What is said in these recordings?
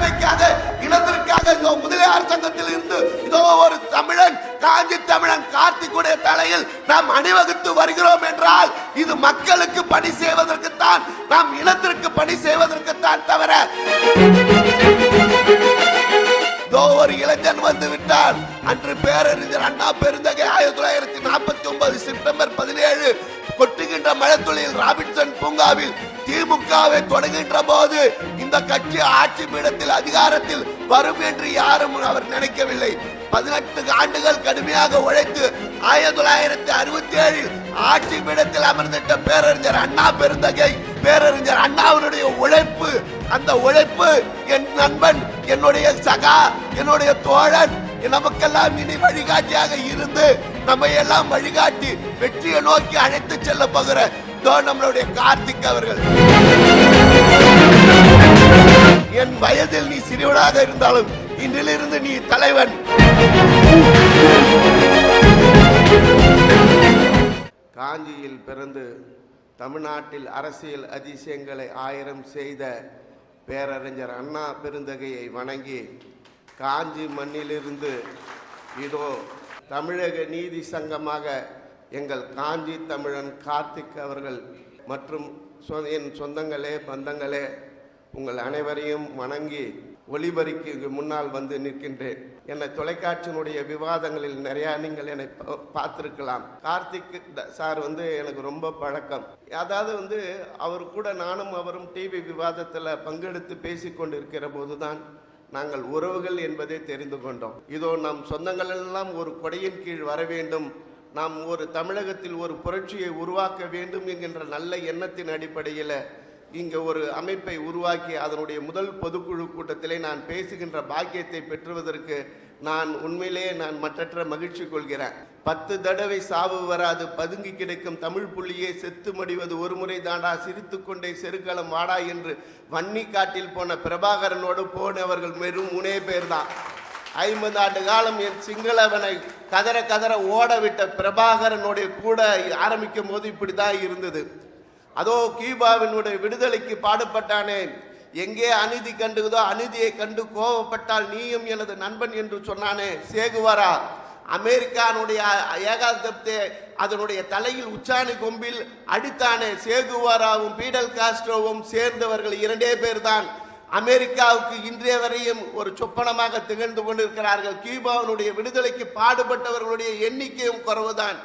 சேவைக்காக இனத்திற்காக இதோ முதலியார் சங்கத்தில் இருந்து இதோ ஒரு தமிழன் காஞ்சி தமிழன் கார்த்திக்குடைய தலையில் நாம் அணிவகுத்து வருகிறோம் என்றால் இது மக்களுக்கு பணி செய்வதற்குத்தான் நாம் இனத்திற்கு பணி செய்வதற்குத்தான் தவிர இதோ ஒரு இளைஞன் வந்து விட்டால் அன்று பேரறிஞர் அண்ணா பெருந்தகை ஆயிரத்தி தொள்ளாயிரத்தி நாற்பத்தி ஒன்பது செப்டம்பர் பதினேழு மழைத்துளியில் ராபின்சன் பூங்காவில் திமுகவை தொடங்குகின்ற போது இந்த கட்சி ஆட்சி பீடத்தில் அதிகாரத்தில் வரும் என்று யாரும் அவர் நினைக்கவில்லை. பதினெட்டு ஆண்டுகள் கடுமையாக உழைத்து ஆயிரத்தி தொள்ளாயிரத்தி அறுபத்தி ஏழில் ஆட்சி பீடத்தில் அமர்ந்திட்ட பேரறிஞர் அண்ணா பெருந்தகை பேரறிஞர் அண்ணாவினுடைய உழைப்பு அந்த உழைப்பு என் நண்பன் என்னுடைய சகா என்னுடைய தோழன் நமக்கெல்லாம் இனி வழிகாட்டியாக இருந்து நம்மை எல்லாம் வழிகாட்டி வெற்றியை நோக்கி அழைத்து செல்ல போகிற இதோ நம்மளுடைய கார்த்திக் அவர்கள். என் வயதில் நீ சிறுவனாக இருந்தாலும் இன்றிலிருந்து நீ தலைவன். காஞ்சியில் பிறந்து தமிழ்நாட்டில் அரசியல் அதிசயங்களை ஆயிரம் செய்த பேரறிஞர் அண்ணா பெருந்தகையை வணங்கி காஞ்சி மண்ணிலிருந்து இதோ தமிழக நீதி சங்கமாக எங்கள் காஞ்சி தமிழன் கார்த்திக் அவர்கள் மற்றும் சொ- என் சொந்தங்களே பந்தங்களே உங்கள் அனைவரையும் வணங்கி ஒளிபரிக்கு முன்னால் வந்து நிற்கின்றேன். என்னை தொலைக்காட்சியினுடைய விவாதங்களில் நிறையா நீங்கள் என்னை பா- கார்த்திக் சார் வந்து எனக்கு ரொம்ப பழக்கம். அதாவது வந்து அவர் கூட நானும் அவரும் டிவி விவாதத்தில் பங்கெடுத்து பேசிக்கொண்டு இருக்கிற போதுதான் நாங்கள் உறவுகள் என்பதை தெரிந்து கொண்டோம். இதோ நம் சொந்தங்கள் எல்லாம் ஒரு கொடையின் கீழ் வர வேண்டும். நாம் ஒரு தமிழகத்தில் ஒரு புரட்சியை உருவாக்க வேண்டும் என்கின்ற நல்ல எண்ணத்தின் அடிப்படையில் இங்கே ஒரு அமைப்பை உருவாக்கி அதனுடைய முதல் பொதுக்குழு கூட்டத்திலே நான் பேசுகின்ற பாக்கியத்தை பெற்றுவதற்கு நான் உண்மையிலேயே நான் மற்றற்ற மகிழ்ச்சி கொள்கிறேன். பத்து தடவை சாவு வராது பதுங்கி கிடைக்கும் தமிழ் புள்ளியே செத்து மடிவது ஒரு முறை தாண்டா சிரித்து கொண்டே செருக்களம் வாடா என்று வன்னி காட்டில் போன பிரபாகரனோடு போனவர்கள் வெறும் மூணே பேர் தான் ஐம்பது ஆண்டு காலம் என் சிங்களவனை கதற கதற ஓட விட்ட பிரபாகரனுடைய கூட ஆரம்பிக்கும் போது இப்படி தான் இருந்தது. அதோ கியூபாவினுடைய விடுதலைக்கு பாடுபட்டானே எங்கே அநீதி கண்டுதோ அநீதியை கண்டு கோபப்பட்டால் நீயும் எனது நண்பன் என்று சொன்னானே. சேகுவாரா அமெரிக்கானுடைய ஏகாதிபத்தை அதனுடைய தலையில் உச்சாணி கொம்பில் அடித்தானே. சேகுவாராவும் பீடல் காஸ்ட்ரோவும் சேர்ந்தவர்கள் இரண்டே பேர்தான். அமெரிக்காவுக்கு இன்றைய வரையும் ஒரு சொப்பனமாக திகழ்ந்து கொண்டிருக்கிறார்கள். கியூபாவினுடைய விடுதலைக்கு பாடுபட்டவர்களுடைய எண்ணிக்கையும் குறவுதான்.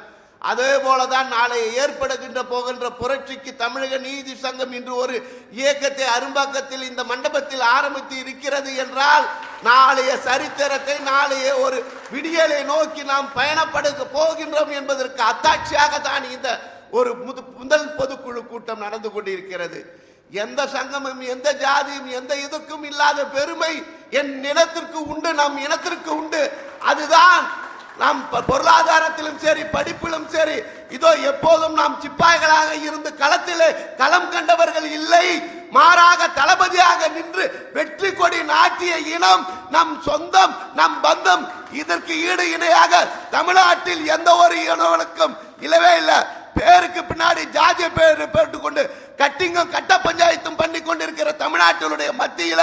அதே போலதான் நாளை ஏற்படுகின்ற போகின்ற புரட்சிக்கு தமிழக நீதி சங்கம் இன்று ஒரு இயக்கத்தை அரும்பாக்கத்தில் இந்த மண்டபத்தில் ஆரம்பித்து இருக்கிறது என்றால் நாளைய சரித்திரத்தை நாளைய ஒரு விடியலை நோக்கி நாம் பயணப்பட போகின்றோம் என்பதற்கு அத்தாட்சியாக தான் இந்த ஒரு முது முதல் பொதுக்குழு கூட்டம் நடந்து கொண்டிருக்கிறது. எந்த சங்கமும் எந்த ஜாதியும் எந்த இதுக்கும் இல்லாத பெருமை என் இனத்திற்கு உண்டு நம் இனத்திற்கு உண்டு. அதுதான் நாம் பொருளாதாரத்திலும் சரி படிப்பிலும் சரி இதோ எப்போதும் நாம் சிப்பாய்களாக இருந்து களத்திலே களம் கண்டவர்கள் இல்லை மாறாக தளபதியாக நின்று வெற்றி கொடி நாட்டிய இனம் நம் சொந்தம் நம் பந்தம் இதற்கு ஈடு இணையாக தமிழ்நாட்டில் எந்த ஒரு இனவனுக்கும் இல்லவே இல்லை பேருக்கு பின்னாடி ஜாதிய பேர் போட்டுக்கொண்டு கட்டிங்கும் கட்ட பஞ்சாயத்தும் பண்ணி கொண்டிருக்கிற தமிழ்நாட்டினுடைய மத்தியில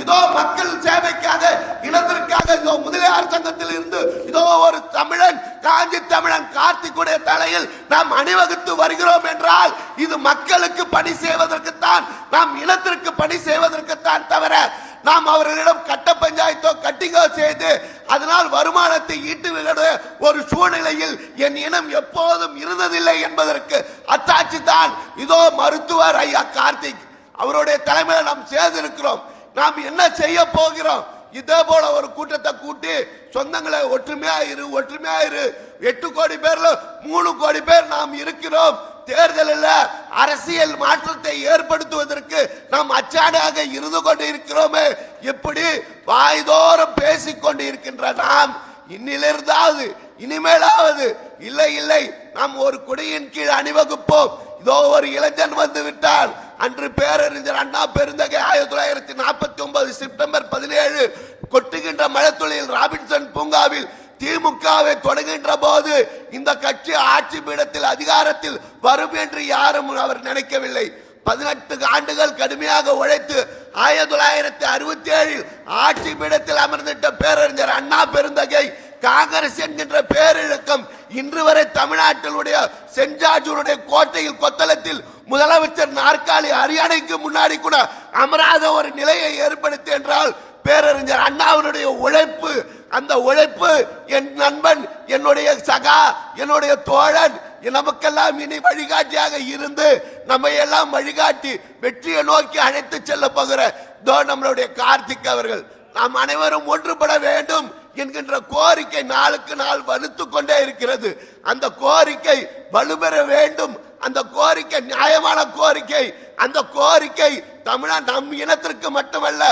இதோ மக்கள் சேவைக்காக இனத்திற்காக இதோ முதலியார் சங்கத்தில் இருந்து இதோ ஒரு தமிழன் காஞ்சி தமிழன் கார்த்திக்குடைய தலையில் நாம் அணிவகுத்து வருகிறோம் என்றால் இது மக்களுக்கு பணி செய்வதற்குத்தான் நாம் இனத்திற்கு பணி செய்வதற்குத்தான் தவிர நாம் அவர்களிடம் கட்ட பஞ்சாயத்தோ கட்டிங்கோ செய்து அதனால் வருமானத்தை ஈட்டுவிட ஒரு சூழ்நிலையில் என் இனம் எப்போதும் இருந்ததில்லை என்பதற்கு அத்தாட்சி தான் இதோ மருத்துவர் ஐயா கார்த்திக் அவருடைய தலைமையில் நாம் சேர்ந்திருக்கிறோம். நாம் என்ன செய்ய போகிறோம்? இதே போல ஒரு கூட்டத்தை கூட்டி சொந்தங்களை ஒற்றுமையா இரு ஒற்றுமையா இரு. எட்டு கோடி பேர்ல மூணு கோடி பேர் நாம் இருக்கிறோம். தேர்தலில் அரசியல் மாற்றத்தை ஏற்படுத்துவதற்கு நாம் அச்சாடாக இருந்து கொண்டு இருக்கிறோமே இப்படி வாய்தோறும் பேசிக் கொண்டு இருக்கின்ற நாம் இன்னிலிருந்தாவது இனிமேலாவது இல்லை இல்லை. நாம் ஒரு குடியின் கீழ் அணிவகுப்போம். இதோ ஒரு இளைஞன் வந்து விட்டால் அன்று பேரறிஞர் அண்ணா பெருந்தகை ஆயிரத்தி தொள்ளாயிரத்தி நாற்பத்தி ஒன்பது செப்டம்பர் பதினேழு கொட்டுகின்ற மழைத்துளியில் ராபின்சன் பூங்காவில் திமுகவை தொடங்குகின்ற போது இந்த கட்சி ஆட்சி பீடத்தில் அதிகாரத்தில் வரும் என்று யாரும் அவர் நினைக்கவில்லை. பதினெட்டு ஆண்டுகள் கடுமையாக உழைத்து ஆயிரத்தி தொள்ளாயிரத்தி அறுபத்தி ஏழில் ஆட்சி பீடத்தில் அமர்ந்திட்ட பேரறிஞர் அண்ணா பெருந்தகை காங்கிரஸ் என்கின்ற பேரிழக்கம் இன்று வரை தமிழ்நாட்டினுடைய செஞ்சாஜூருடைய கோட்டையில் கொத்தளத்தில் முதலமைச்சர் நாற்காலி ஹரியானைக்கு முன்னாடி கூட அமராத ஒரு நிலையை ஏற்படுத்தி என்றால் பேரறிஞர் அண்ணாவினுடைய உழைப்பு அந்த உழைப்பு என் நண்பன் என்னுடைய சகா என்னுடைய தோழன் நமக்கெல்லாம் இனி வழிகாட்டியாக இருந்து நம்மை எல்லாம் வழிகாட்டி வெற்றியை நோக்கி அழைத்து செல்ல போகிற தோ நம்மளுடைய கார்த்திக் அவர்கள். நாம் அனைவரும் ஒன்றுபட வேண்டும் என்கின்ற கோரிக்கை நாளுக்கு நாள் வலுத்து கொண்டே இருக்கிறது. அந்த கோரிக்கை வலுப்பெற வேண்டும். அந்த கோரிக்கை நியாயமான கோரிக்கை. அந்த கோரிக்கை தமிழா நம் இனத்திற்கு மட்டுமல்ல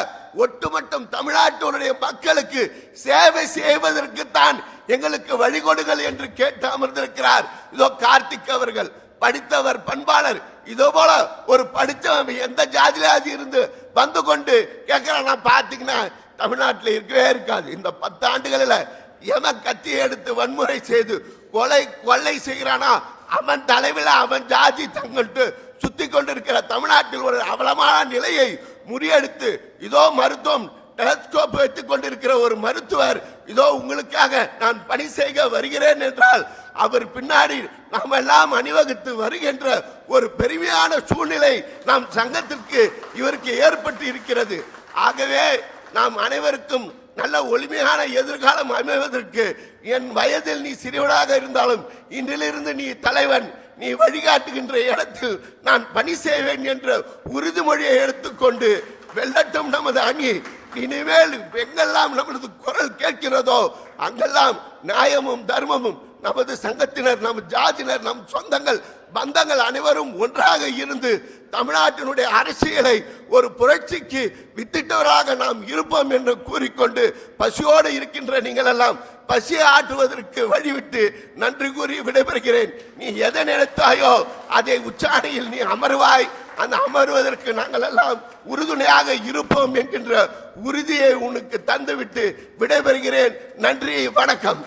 ஒட்டுமொத்தம் தமிழ்நாட்டினுடைய மக்களுக்கு சேவை செய்வதற்கு தான் எங்களுக்கு வழிகொடுங்கள் என்று கேட்டு அமர்ந்திருக்கிறார். இதோ கார்த்திக் அவர்கள் படித்தவர் பண்பாளர். இதோ போல ஒரு படித்தவன் எந்த ஜாதியிலாவது இருந்து வந்து கொண்டு கேட்கிறான் நான் பார்த்தீங்கன்னா தமிழ்நாட்டில் இருக்கவே இருக்காது. இந்த பத்தாண்டுகளில் எவன் கத்தி எடுத்து வன்முறை செய்து கொலை கொள்ளை செய்கிறானா? அவன் தலைவில் அவன் ஜாதி தங்கள்ட்டு சுத்தி கொண்டிருக்கிற தமிழ்நாட்டில் ஒரு அவலமான நிலையை முறியடித்து இதோ மருத்துவம் டெலஸ்கோப் வைத்துக் கொண்டிருக்கிற ஒரு மருத்துவர் இதோ உங்களுக்காக நான் பணி செய்ய வருகிறேன் என்றால் அவர் பின்னாடி நாம் எல்லாம் அணிவகுத்து வருகின்ற ஒரு பெருமையான சூழ்நிலை நம் சங்கத்திற்கு இவருக்கு ஏற்பட்டு இருக்கிறது. ஆகவே நாம் அனைவருக்கும் நல்ல ஒளிமையான எதிர்காலம் அமைவதற்கு என் வயதில் நீ சிறுவனாக இருந்தாலும் இன்றிலிருந்து நீ தலைவன் நீ வழிகாட்டுகின்ற இடத்தில் நான் பணி செய்வேன் என்ற உறுதிமொழியை எடுத்துக்கொண்டு வெள்ளட்டும் நமது அணி. இனிமேல் எங்கெல்லாம் நமது குரல் கேட்கிறதோ அங்கெல்லாம் நியாயமும் தர்மமும் நமது சங்கத்தினர் நம் ஜாதியினர் நம் சொந்தங்கள் பந்தங்கள் அனைவரும் ஒன்றாக இருந்து தமிழ்நாட்டினுடைய அரசியலை ஒரு புரட்சிக்கு வித்திட்டவராக நாம் இருப்போம் என்று கூறிக்கொண்டு பசியோடு இருக்கின்ற நீங்கள் எல்லாம் பசியை ஆற்றுவதற்கு வழிவிட்டு நன்றி கூறி விடைபெறுகிறேன். நீ எதை நினைத்தாயோ அதை உச்சாணியில் நீ அமர்வாய். அந்த அமர்வதற்கு நாங்கள் எல்லாம் உறுதுணையாக இருப்போம் என்கின்ற உறுதியை உனக்கு தந்துவிட்டு விடைபெறுகிறேன். நன்றி வணக்கம்.